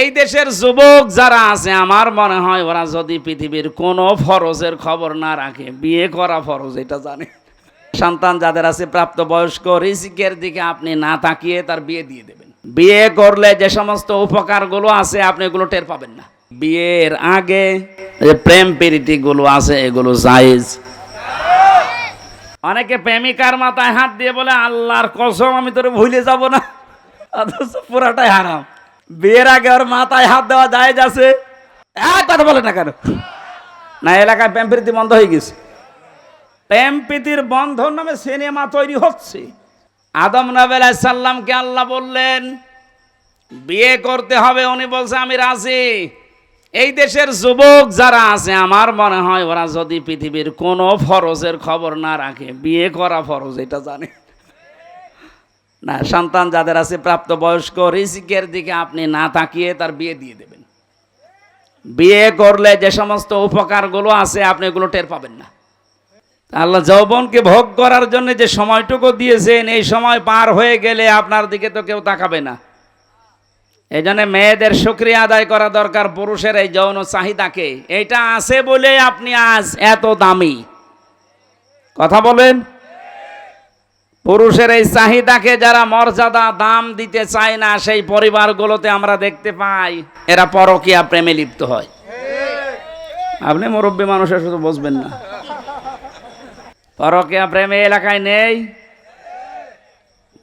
এই দেশের যুবক যারা আছে, আমার মনে হয় ওরা যদি পৃথিবীর কোনো ফরজের খবর না রাখে, বিয়ে করা ফরজ, এটা জানে। সন্তান যাদের আছে, প্রাপ্তবয়স্ক, রিজিকের দিকে আপনি না তাকিয়ে তার বিয়ে দিয়ে দেবেন। বিয়ে করলে যে সমস্ত উপকারগুলো আছে, আপনি এগুলো টের পাবেন না। বিয়ের আগে যে প্রেমগুলো আছে, এগুলো জায়েজ। অনেকে প্রেমিকার মাথায় হাত দিয়ে বলে, আল্লাহর কসম, আমি তোরে ভুলে যাব না। অথচ পুরাটাই হারাম। বিয়ের আগে ওর মাথায় হাত দেওয়া যায় আছে। এক কথা বলে না কেন? না, এলাকায় প্রেম প্রীতি বন্ধ হয়ে গেছে। প্রেম প্রীতির বন্ধন নামে সিনেমা তৈরি হচ্ছে। আদম নবেল সাল্লামকে আল্লাহ বললেন, বিয়ে করতে হবে। উনি বলছে, আমি রাজি। এই দেশের যুবক যারা আছে, আমার মনে হয় ওরা যদি পৃথিবীর কোনো ফরজের খবর না রাখে, বিয়ে করা ফরজ, এটা জানে। না, সন্তান যাদের আছে প্রাপ্তবয়স্ক, রিজিকের দিকে আপনি না তাকিয়ে তার বিয়ে দিয়ে দেবেন। বিয়ে করলে যে সমস্ত উপকারগুলো আছে, আপনি এগুলো টের পাবেন না। আল্লাহ যৌবনকে ভোগ করার জন্য যে সময়টুকু দিয়েছেন, এই সময় পার হয়ে গেলে আপনার দিকে তো কেউ তাকাবে না। এই জন্য মেয়েদের সুক্রিয়া আদায় করা দরকার পুরুষের এই যৌন চাহিদাকে। এটা আছে বলে আপনি আজ এত দামি। কথা বলেন পুরুষের এই চাহিদাকে যারা মর্যাদা, দাম দিতে চায় না, সেই পরিবারগুলোতে আমরা দেখতে পাই, এরা পরকীয়া প্রেমে লিপ্ত হয়। আপনি মুরব্বী মানুষের শুধু বুঝবেন না। পরকীয়া প্রেমে এলাকায় নেই।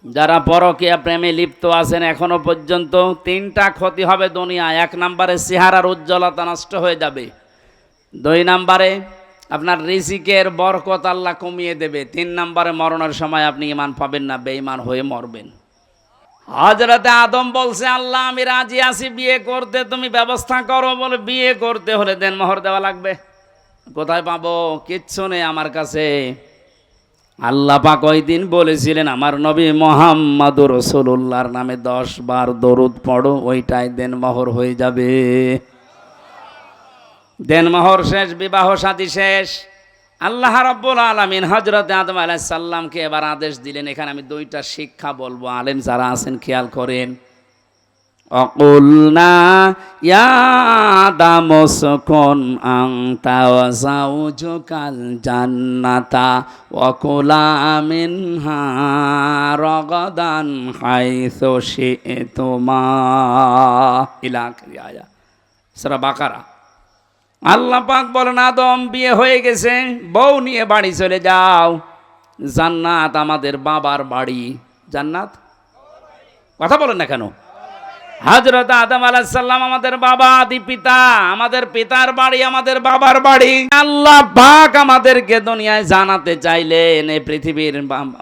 যারা পরকীয়া প্রেমে লিপ্ত আছেন, এখনও পর্যন্ত তিনটা ক্ষতি হবে দুনিয়া এক নম্বরে চেহারার উজ্জ্বলতা নষ্ট হয়ে যাবে। দুই নম্বরে আপনার রিজিকের বরকত আল্লাহ কমিয়ে দেবে। তিন নম্বরে মরণের সময় আপনি ইমান পাবেন না, বেঈমান হয়ে মরবেন। হজরতে আদম বলছে, আল্লাহ, আমি রাজি আছি, বিয়ে করতে, তুমি ব্যবস্থা করো। বলে, বিয়ে করতে হলে দেন মোহর দেওয়া লাগবে। কোথায় পাবো? কিচ্ছু নেই আমার কাছে। আল্লাহ পাক ওই দিন বলেছিলেন, আমার নবী মোহাম্মদুর রসুল্লাহর নামে দশ বার দরুদ পড়ো, ওইটাই দেন মোহর হয়ে যাবে। দেনমোহর শেষ, বিবাহ সাথী শেষ। আল্লাহ রব্বুল আলমিন হজরত আদম আলাইসাল্লামকে এবার আদেশ দিলেন, এখানে আমি দুইটা শিক্ষা বলব। আলেম যারা আছেন, খেয়াল করেন। অকুলনা বাকারা। আল্লাহ পাক বলেন, আদম, বিয়ে হয়ে গেছে, বউ নিয়ে বাড়ি চলে যাও। জান্নাত আমাদের বাবার বাড়ি। জান্নাত? কথা বলেন না কেন? হজরত আদম আলাহিসাল্লাম আমাদের বাবা, আদি পিতা, আমাদের পিতার বাড়ি, আমাদের বাবার বাড়ি। আল্লাহ পাক আমাদেরকে দুনিয়ায় জানাতে চাইলেন, এই পৃথিবীর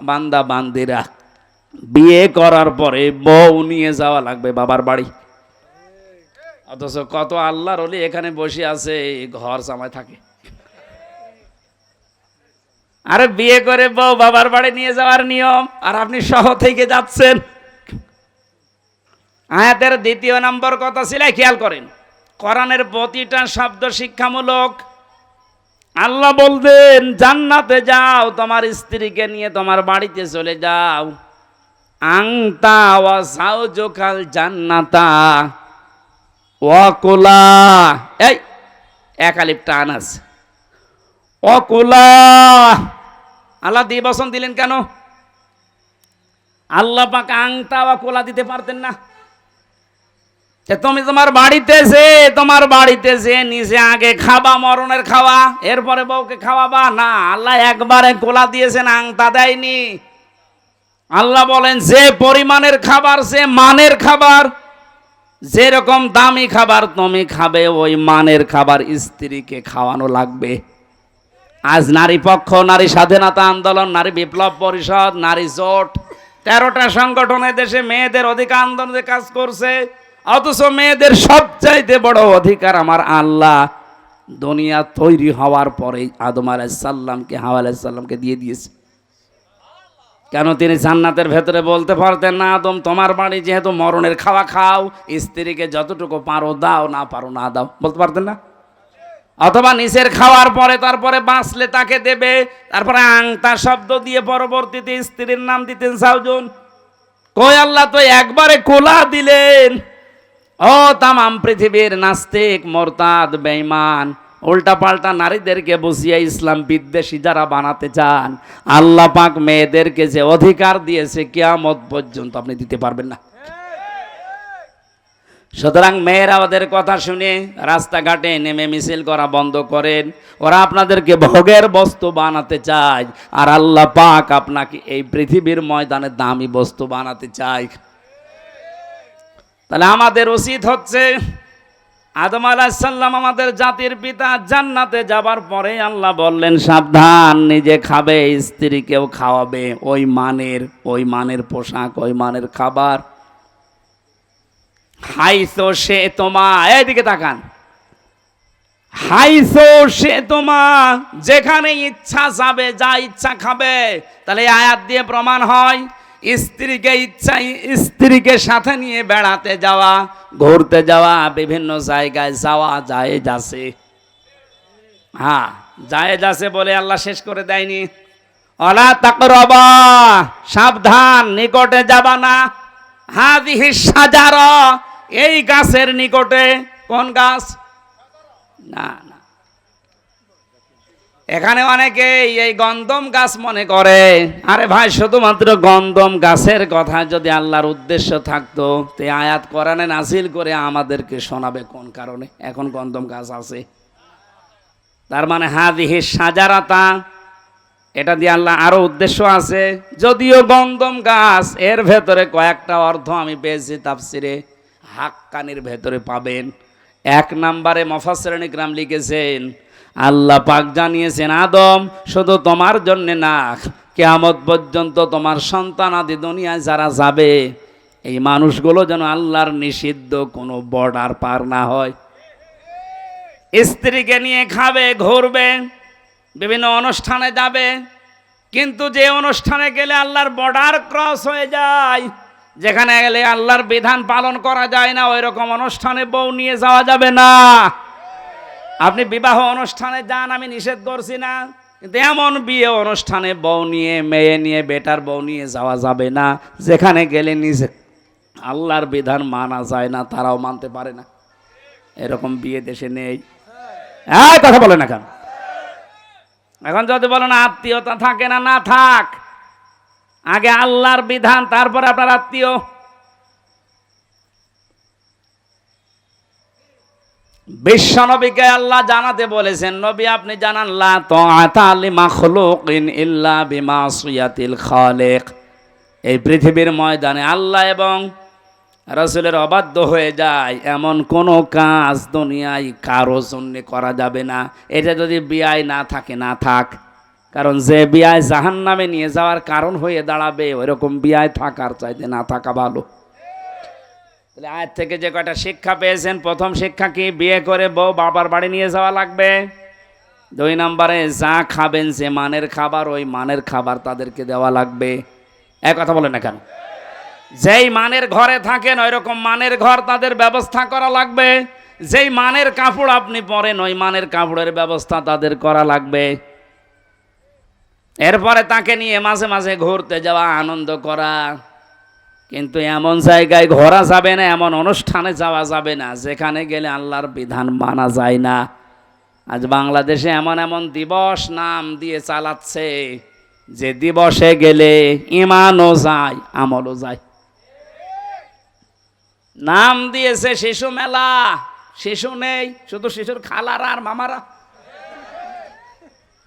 বান্দা বান্দিরা বিয়ে করার পরে বউ নিয়ে যাওয়া লাগবে বাবার বাড়ি। অথচ কত আল্লাহর অলি এখানে বসে আছে ঘর জামায় থাকে। আরে বিয়ে করে বউ বাবার বাড়ি নিয়ে যাওয়ার নিয়ম, আর আপনি সহ থেকে যাচ্ছেন। আয়াতের দ্বিতীয় নম্বর কথা ছিল খেয়াল করেন। কোরআনের প্রতিটা শব্দ শিক্ষামূলক। আল্লাহ বলতেন জান্নাতে যাও, তোমার স্ত্রীকে নিয়ে তোমার বাড়িতে চলে যাও। আংতা ওয়া সাউজুকাল জান্নাতা। অকুলা এই একালিপ টান আছে। অকুলা আল্লাহ দিয়ে বসন দিলেন কেন? আল্লাহ পাক আংটা বা কোলা দিতে পারতেন না। তুমি তোমার বাড়িতে যে, তোমার বাড়িতে যে নিজে আগে খাবা মরণের খাওয়া, এরপরে বউকে খাওয়াবা, না, আল্লাহ একবারে কোলা দিয়েছেন, আংটা দেয়নি। আল্লাহ বলেন, যে পরিমাণের খাবার সে মানের খাবার যেরকম দামি খাবার তুমি খাবে, ওই মানের খাবার স্ত্রীকে খাওয়ানো লাগবে। আজ নারী পক্ষ, নারী স্বাধীনতা আন্দোলন, নারী বিপ্লব পরিষদ, নারী জোট, তেরোটা সংগঠনে দেশে মেয়েদের অধিকার আন্দোলনে কাজ করছে, অথচ মেয়েদের সবচাইতে বড় অধিকার আমার আল্লাহ দুনিয়া তৈরি হওয়ার পরে আদম আলাইসাল্লামকে হাওয়া আলাইসাল্লামকে দিয়ে দিয়েছে। কেন তিনি জান্নাতের ভেতরে বলতে পারতেন না, আদম, তোমার বাড়ি যেহেতু মরণের খাওয়া খাও, স্ত্রীকে যতটুকু পারো দাও, না পারো না দাও। বলতে পারতেন না? অথবা নিচের খাওয়ার পরে তারপরে বাঁচলে তাকে দেবে, তারপরে আংতা শব্দ দিয়ে পরবর্তীতে স্ত্রীর নাম দিতেন সাউজন। কই আল্লাহ, তো একবারে কোলা দিলেন। ও তামাম পৃথিবীর নাস্তিক, মোরতাদ, বেঈমান। উল্টা পাল্টা নারীদেরকে বসিয়ে ইসলাম বিদ্বেষী যারা বানাতে চান, আল্লাহ পাক মেয়েদেরকে যে অধিকার দিয়েছে কিয়ামত পর্যন্ত আপনি দিতে পারবেন না। সুতরাং মেয়েরা ওদের কথা শুনে রাস্তাঘাটে নেমে মিছিল করা বন্ধ করেন, ওরা আপনাদেরকে ভোগের বস্তু বানাতে চায়, আর আল্লাহ পাক আপনাকে এই পৃথিবীর ময়দানে দামি বস্তু বানাতে চায়। তাহলে আমাদের উচিত হচ্ছে আদম আলাহিসাল্লাম আমাদের জাতির পিতা জান্নাতে যাবার পরে আল্লাহ বললেন, সাবধান, নিজে খাবে, স্ত্রীকেও খাওয়াবে। ওই মানের ওই মানের পোশাক, ওই মানের খাবার। হাইসো সে তোমা এইদিকে তাকান। হাইসো সে তোমা, যেখানে ইচ্ছা যাবে, যা ইচ্ছা খাবে। তাহলে আয়াত দিয়ে প্রমাণ হয় স্ত্রীকে ইচ্ছা স্ত্রীকে সাথে নিয়ে বেড়াতে যাওয়া, ঘুরতে যাওয়া, বিভিন্ন জায়গায় যাওয়া যায় যাচ্ছে হ্যাঁ যায় যাচ্ছে বলে আল্লাহ শেষ করে দেয়নি। অলা তাকরবা, সাবধান, নিকটে যাবা না। হাদিহি সাজার এই গাছের নিকটে কোন গাছ? না না। এখানে অনেকে এই গন্ধম গাছ মনে করে। আরে ভাই, শুধুমাত্র গন্ধম গাছের কথা যদি আল্লাহর উদ্দেশ্য থাকতো, তে আয়াত করানে নাসিল করে আমাদেরকে শোনাবে কোন কারণে? এখন গন্ধম গাছ আছে। তার মানে হাদিহি সাজারাতা, এটা দিয়ে আল্লাহ আরও উদ্দেশ্য আছে। যদিও গন্ধম গাছ, এর ভেতরে কয়েকটা অর্থ আমি পেয়েছি তাফসিরে। হাক্কানির ভেতরে পাবেন। এক নম্বরে মফাসরণী গ্রাম লিখেছেন আল্লাহ পাক জানিয়েছেন, আদম, শুধু তোমার জন্যে না, কেয়ামত পর্যন্ত তোমার সন্তান আদি দুনিয়ায় যারা যাবে, এই মানুষগুলো যেন আল্লাহর নিষিদ্ধ কোনো বর্ডার পার না হয়। স্ত্রীকে নিয়ে খাবে, ঘুরবে, বিভিন্ন অনুষ্ঠানে যাবে, কিন্তু যে অনুষ্ঠানে গেলে আল্লাহর বর্ডার ক্রস হয়ে যায়, যেখানে গেলে আল্লাহর বিধান পালন করা যায় না ওই রকম অনুষ্ঠানে বউ নিয়ে যাওয়া যাবে না। আপনি বিবাহ অনুষ্ঠানে যান, আমি নিষেধ করছি না। কিন্তু এমন বিয়ে অনুষ্ঠানে বউ নিয়ে, মেয়ে নিয়ে, বেটার বউ নিয়ে যাওয়া যাবে না। যেখানে গেলে নিজে আল্লাহর বিধান মানা যায় না, তারাও মানতে পারে না। এরকম বিয়ে দেশে নেই। হ্যাঁ কথা বলে না কেন? এখন যদি বলেন আত্মীয়তা থাকে না না থাক। আগে আল্লাহর বিধান, তারপরে আপনার আত্মীয়। বিশ্ব নবীকে আল্লাহ জানাতে বলেছেন, নবী, আপনি জানান, লা তাআতা লি মাখলুকিন ইল্লা বিমাসিয়াতিল খালিক। এই পৃথিবীর ময়দানে আল্লাহ এবং রসুলের অবাধ্য হয়ে যায়, এমন কোনো কাজ দুনিয়ায় কারও জন্য করা যাবে না। এটা যদি বিয়ায় না থাকে, না থাক। কারণ যে বিয়ায় জাহান নামে নিয়ে যাওয়ার কারণ হয়ে দাঁড়াবে, ওইরকম বিয়ায় থাকার চাইতে না থাকা ভালো। তাহলে আয়ের থেকে যে কয়টা শিক্ষা পেয়েছেন, প্রথম শিক্ষা কি? বিয়ে করে বউ বাবার বাড়ি নিয়ে যাওয়া লাগবে? দুই নম্বরে, যা খাবেন যে মানের খাবার, ওই মানের খাবার তাদেরকে দেওয়া লাগবে। এক কথা বলেন না কেন? যেই মানের ঘরে থাকেন ওই রকম মানের ঘর তাদের ব্যবস্থা করা লাগবে। যেই মানের কাপড় আপনি পরেন, ওই মানের কাপড়ের ব্যবস্থা তাদের করা লাগবে। এরপরে তাকে নিয়ে মাঝে মাঝে ঘুরতে যাওয়া, আনন্দ করা। কিন্তু এমন জায়গায় ঘোরা যাবে না, এমন অনুষ্ঠানে যাওয়া যাবে না, যেখানে গেলে আল্লাহর বিধান মানা যায় না। আজ বাংলাদেশে এমন এমন দিবস নাম দিয়ে চালাচ্ছে, যে দিবসে গেলে ইমানও যায়, আমলও যায়। নাম দিয়েছে শিশু মেলা, শিশু নেই, শুধু শিশুর খালারা আর মামারা।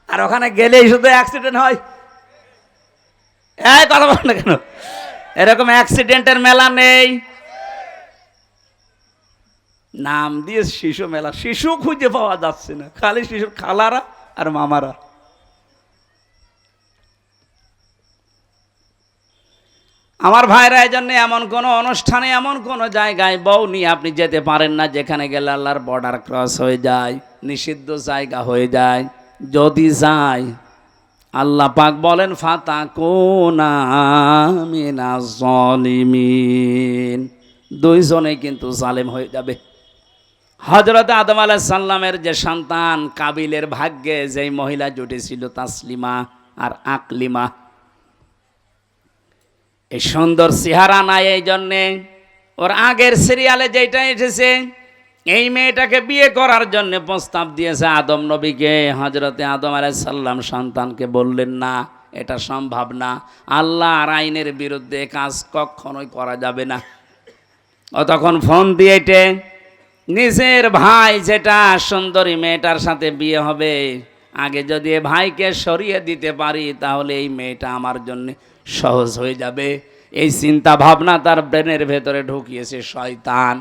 আর ওখানে গেলেই শুধু অ্যাক্সিডেন্ট হয়। এই কথা বল না কেন? এরকম অ্যাক্সিডেন্টের মেলা নেই। নাম দিয়ে শিশু মেলা। শিশু খুঁজে পাওয়া যাচ্ছে না। খালি শিশুর খালারা আর মামারা। আমার ভাইরা এই জন্য এমন কোনো অনুষ্ঠানে, এমন কোনো জায়গায় বউ নিয়ে আপনি যেতে পারেন না, যেখানে গেলে আল্লাহর বর্ডার ক্রস হয়ে যায়, নিষিদ্ধ জায়গা হয়ে যায়। যদি যায় আল্লাহ পাক বলেন ফাতা কোনা জলিমিন দুইজনে কিন্তু জালেম হয়ে যাবে। হজরত আদম আলাহ সাল্লামের যে সন্তান, কাবিলের ভাগ্যে যেই মহিলা জুটেছিল, তাসলিমা আর আকলিমা। এই সুন্দর চেহারা নাই এই জন্যে ওর আগের সিরিয়ালে যেটা এসেছে এই মেয়েটাকে বিয়ে করার জন্য প্রস্তাব দিয়েছে আদম নবীকে। হজরতে আদম আলাইসাল্লাম সন্তানকে বললেন, না, এটা সম্ভব না। আল্লাহ আর আইনের বিরুদ্ধে কাজ কখনোই করা যাবে না। ও তখন ফোন দিয়েটে নিজের ভাই যেটা সুন্দরী মেয়েটার সাথে বিয়ে হবে, আগে যদি এ ভাইকে সরিয়ে দিতে পারি, তাহলে এই মেয়েটা আমার জন্য সহজ হয়ে যাবে। এই চিন্তা ভাবনা তার ব্রেনের ভেতরে ঢুকিয়েছে শয়তান।